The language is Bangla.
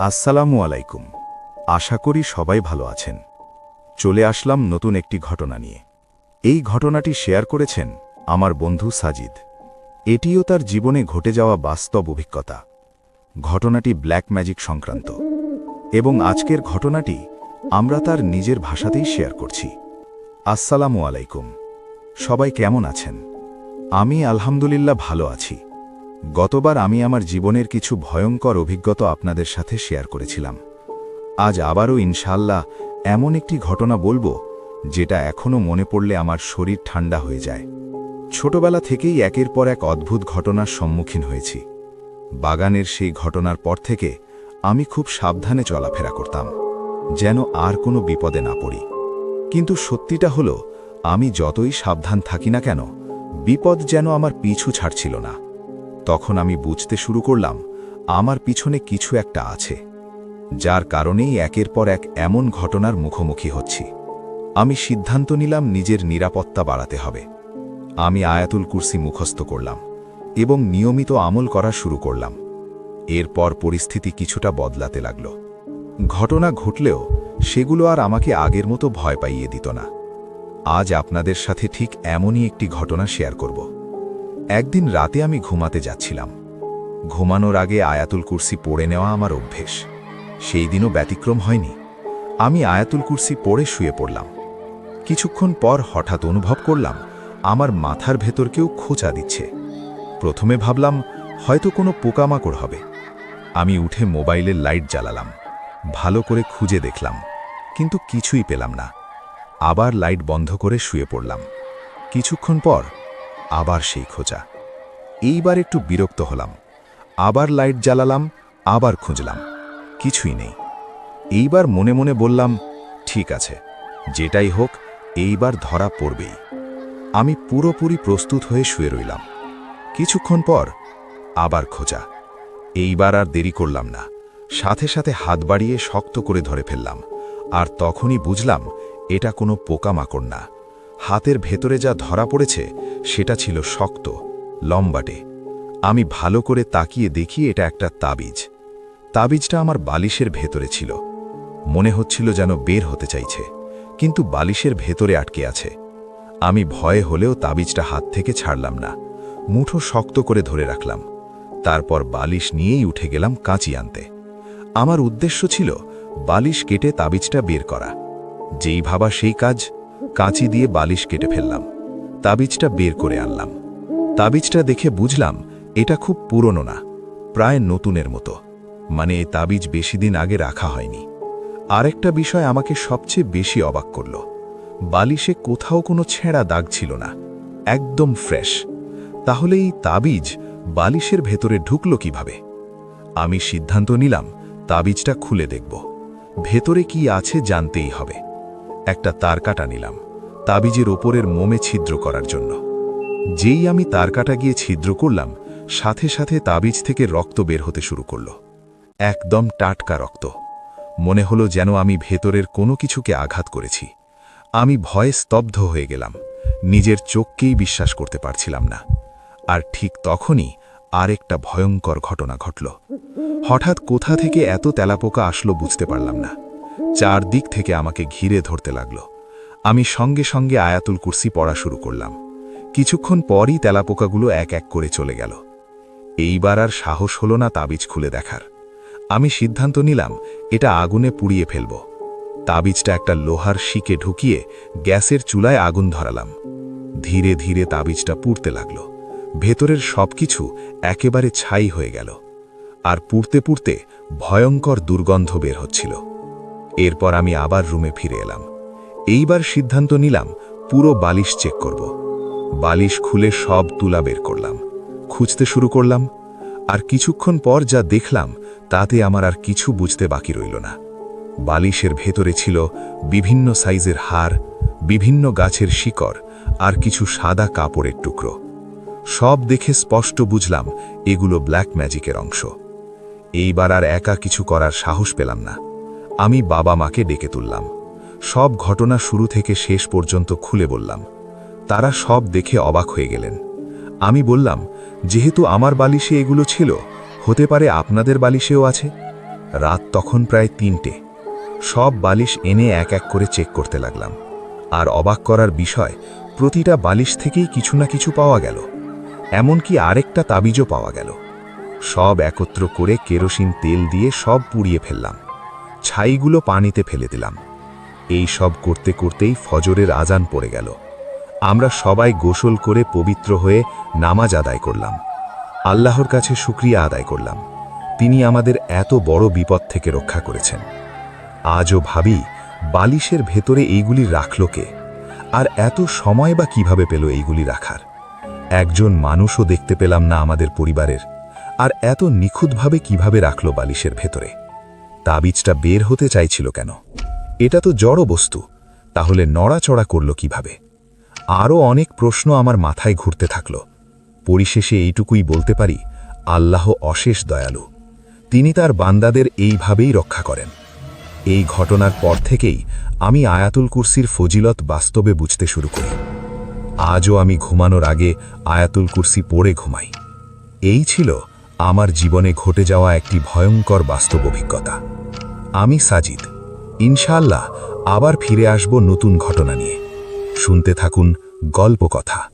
আসসালামু আলাইকুম। আশা করি সবাই ভালো আছেন। চলে আসলাম নতুন একটি ঘটনা নিয়ে। এই ঘটনাটি শেয়ার করেছেন আমার বন্ধু সাজিদ। এটিও তার জীবনে ঘটে যাওয়া বাস্তব অভিজ্ঞতা। ঘটনাটি ব্ল্যাক ম্যাজিক সংক্রান্ত। এবং আজকের ঘটনাটি আমরা তার নিজের ভাষাতেই শেয়ার করছি। আসসালামু আলাইকুম। সবাই কেমন আছেন? আমি আলহামদুলিল্লাহ ভালো আছি। গতবার আমি আমার জীবনের কিছু ভয়ঙ্কর অভিজ্ঞতা আপনাদের সাথে শেয়ার করেছিলাম। আজ আবারও ইনশাল্লাহ এমন একটি ঘটনা বলব, যেটা এখনও মনে পড়লে আমার শরীর ঠান্ডা হয়ে যায়। ছোটবেলা থেকেই একের পর এক অদ্ভুত ঘটনার সম্মুখীন হয়েছি। বাগানের সেই ঘটনার পর থেকে আমি খুব সাবধানে চলাফেরা করতাম, যেন আর কোনো বিপদে না পড়ি। কিন্তু সত্যিটা হলো, আমি যতই সাবধান থাকি না কেন, বিপদ যেন আমার পিছু ছাড়ছিল না। তখন আমি বুঝতে শুরু করলাম, আমার পিছনে কিছু একটা আছে, যার কারণেই একের পর এক এমন ঘটনার মুখোমুখি হচ্ছি। আমি সিদ্ধান্ত নিলাম নিজের নিরাপত্তা বাড়াতে হবে। আমি আয়াতুল কুরসি মুখস্থ করলাম এবং নিয়মিত আমল করা শুরু করলাম। এরপর পরিস্থিতি কিছুটা বদলাতে লাগল। ঘটনা ঘটলেও সেগুলো আর আমাকে আগের মতো ভয় পাইয়ে দিত না। আজ আপনাদের সাথে ঠিক এমনই একটি ঘটনা শেয়ার করব। একদিন রাতে আমি ঘুমাতে যাচ্ছিলাম। ঘুমানোর আগে আয়াতুল কুরসি পড়ে নেওয়া আমার অভ্যেস। সেই দিনও ব্যতিক্রম হয়নি। আমি আয়াতুল কুরসি পড়ে শুয়ে পড়লাম। কিছুক্ষণ পর হঠাৎ অনুভব করলাম, আমার মাথার ভেতর কেউ খোঁচা দিচ্ছে। প্রথমে ভাবলাম, হয়তো কোনো পোকামাকড় হবে। আমি উঠে মোবাইলের লাইট জ্বালালাম। ভালো করে খুঁজে দেখলাম, কিন্তু কিছুই পেলাম না। আবার লাইট বন্ধ করে শুয়ে পড়লাম। কিছুক্ষণ পর আবার সেই খোঁজা। এইবার একটু বিরক্ত হলাম। আবার লাইট জ্বালালাম, আবার খুঁজলাম। কিছুই নেই। এইবার মনে মনে বললাম, ঠিক আছে, যেটাই হোক, এইবার ধরা পড়বেই। আমি পুরোপুরি প্রস্তুত হয়ে শুয়ে রইলাম। কিছুক্ষণ পর আবার খোঁজা। এইবার আর দেরি করলাম না। সাথে সাথে হাত বাড়িয়ে শক্ত করে ধরে ফেললাম। আর তখনই বুঝলাম, এটা কোনো পোকামাকড় না। হাতের ভেতরে যা ধরা পড়েছে, সেটা ছিল শক্ত, লম্বাটে। আমি ভালো করে তাকিয়ে দেখি এটা একটা তাবিজ। তাবিজটা আমার বালিশের ভেতরে ছিল। মনে হচ্ছিল যেন বের হতে চাইছে, কিন্তু বালিশের ভেতরে আটকে আছে। আমি ভয়ে হলেও তাবিজটা হাত থেকে ছাড়লাম না। মুঠো শক্ত করে ধরে রাখলাম। তারপর বালিশ নিয়েই উঠে গেলাম কাঁচি আনতে। আমার উদ্দেশ্য ছিল বালিশ কেটে তাবিজটা বের করা। যেই ভাবা সেই কাজ কাঁচি দিয়ে বালিশ কেটে ফেললাম। তাবিজটা বের করে আনলাম। তাবিজটা দেখে বুঝলাম, এটা খুব পুরনো না, প্রায় নতুনের মতো। মানে এ তাবিজ বেশি দিন আগে রাখা হয়নি। আরেকটা বিষয় আমাকে সবচেয়ে বেশি অবাক করল। বালিশে কোথাও কোনো ছেঁড়া দাগ ছিল না, একদম ফ্রেশ। তাহলে এই তাবিজ বালিশের ভেতরে ঢুকল কীভাবে? আমি সিদ্ধান্ত নিলাম, তাবিজটা খুলে দেখব। ভেতরে কি আছে জানতেই হবে। একটা তার কাটা নিলাম, তাবিজের ওপরের মোমে ছিদ্র করার জন্য। যেই আমি তার কাটা গিয়ে ছিদ্র করলাম, সাথে সাথে তাবিজ থেকে রক্ত বের হতে শুরু করল। একদম টাটকা রক্ত। মনে হলো যেন আমি ভেতরের কোনো কিছুকে আঘাত করেছি। আমি ভয়ে স্তব্ধ হয়ে গেলাম, নিজের চোখকেই বিশ্বাস করতে পারছিলাম না। আর ঠিক তখনই আরেকটা ভয়ঙ্কর ঘটনা ঘটল। হঠাৎ কোথা থেকে এত তেলাপোকা আসলো বুঝতে পারলাম না। চারদিক থেকে আমাকে ঘিরে ধরতে লাগল। আমি সঙ্গে সঙ্গে আয়াতুল কুরসি পড়া শুরু করলাম। কিছুক্ষণ পরই তেলাপোকাগুলো এক এক করে চলে গেল। এইবার আর সাহস হলো না তাবিজ খুলে দেখার। আমি সিদ্ধান্ত নিলাম, এটা আগুনে পুড়িয়ে ফেলব। তাবিজটা একটা লোহার শিকে ঢুকিয়ে গ্যাসের চুলায় আগুন ধরালাম। ধীরে ধীরে তাবিজটা পুড়তে লাগল। ভেতরের সবকিছু একেবারে ছাই হয়ে গেল। আর পুড়তে পুড়তে ভয়ঙ্কর দুর্গন্ধ বের হচ্ছিল। এরপর আমি আবার রুমে ফিরে এলাম। এইবার সিদ্ধান্ত নিলাম, পুরো বালিশ চেক করব। বালিশ খুলে সব তুলা বের করলাম। খুঁজতে শুরু করলাম। আর কিছুক্ষণ পর যা দেখলাম, তাতে আমার আর কিছু বুঝতে বাকি রইল না। বালিশের ভেতরে ছিল বিভিন্ন সাইজের হার বিভিন্ন গাছের শিকড়, আর কিছু সাদা কাপড়ের টুকরো। সব দেখে স্পষ্ট বুঝলাম, এগুলো ব্ল্যাক ম্যাজিকের অংশ। এইবার আর একা কিছু করার সাহস পেলাম না। আমি বাবা মাকে ডেকে তুললাম। সব ঘটনা শুরু থেকে শেষ পর্যন্ত খুলে বললাম। তারা সব দেখে অবাক হয়ে গেলেন। আমি বললাম, যেহেতু আমার বালিশে এগুলো ছিল, হতে পারে আপনাদের বালিশেও আছে? রাত তখন প্রায় তিনটে। সব বালিশ এনে এক এক করে চেক করতে লাগলাম। আর অবাক করার বিষয়, প্রতিটা বালিশ থেকেই কিছু না কিছু পাওয়া গেল। এমনকি আরেকটা তাবিজও পাওয়া গেল। সব একত্র করে কেরোসিন তেল দিয়ে সব পুড়িয়ে ফেললাম। ছাইগুলো পানিতে ফেলে দিলাম। এই সব করতে করতেই ফজরের আজান পড়ে গেল। আমরা সবাই গোসল করে পবিত্র হয়ে নামাজ আদায় করলাম। আল্লাহর কাছে শুক্রিয়া আদায় করলাম। তিনি আমাদের এত বড় বিপদ থেকে রক্ষা করেছেন। আজও ভাবি, বালিশের ভেতরে এইগুলি রাখল কে? আর এত সময় বা কীভাবে পেল এইগুলি রাখার? একজন মানুষও দেখতে পেলাম না আমাদের পরিবারের। আর এত নিখুঁতভাবে কীভাবে রাখল বালিশের ভেতরে? তাবিজটা বের হতে চাইছিল কেন? এটা তো জড় বস্তু, তাহলে নড়াচড়া করল কীভাবে? আরও অনেক প্রশ্ন আমার মাথায় ঘুরতে থাকল। পরিশেষে এইটুকুই বলতে পারি, আল্লাহ অশেষ দয়ালু। তিনি তার বান্দাদের এইভাবেই রক্ষা করেন। এই ঘটনার পর থেকেই আমি আয়াতুল কুরসির ফজিলত বাস্তবে বুঝতে শুরু করি। আজও আমি ঘুমানোর আগে আয়াতুল কুরসি পড়ে ঘুমাই। এই ছিল আমার জীবনে ঘটে যাওয়া একটি ভয়ঙ্কর বাস্তব অভিজ্ঞতা। আমি সাজিদ। ইনশাল্লাহ আবার ফিরে আসব নতুন ঘটনা নিয়ে। শুনতে থাকুন গল্প কথা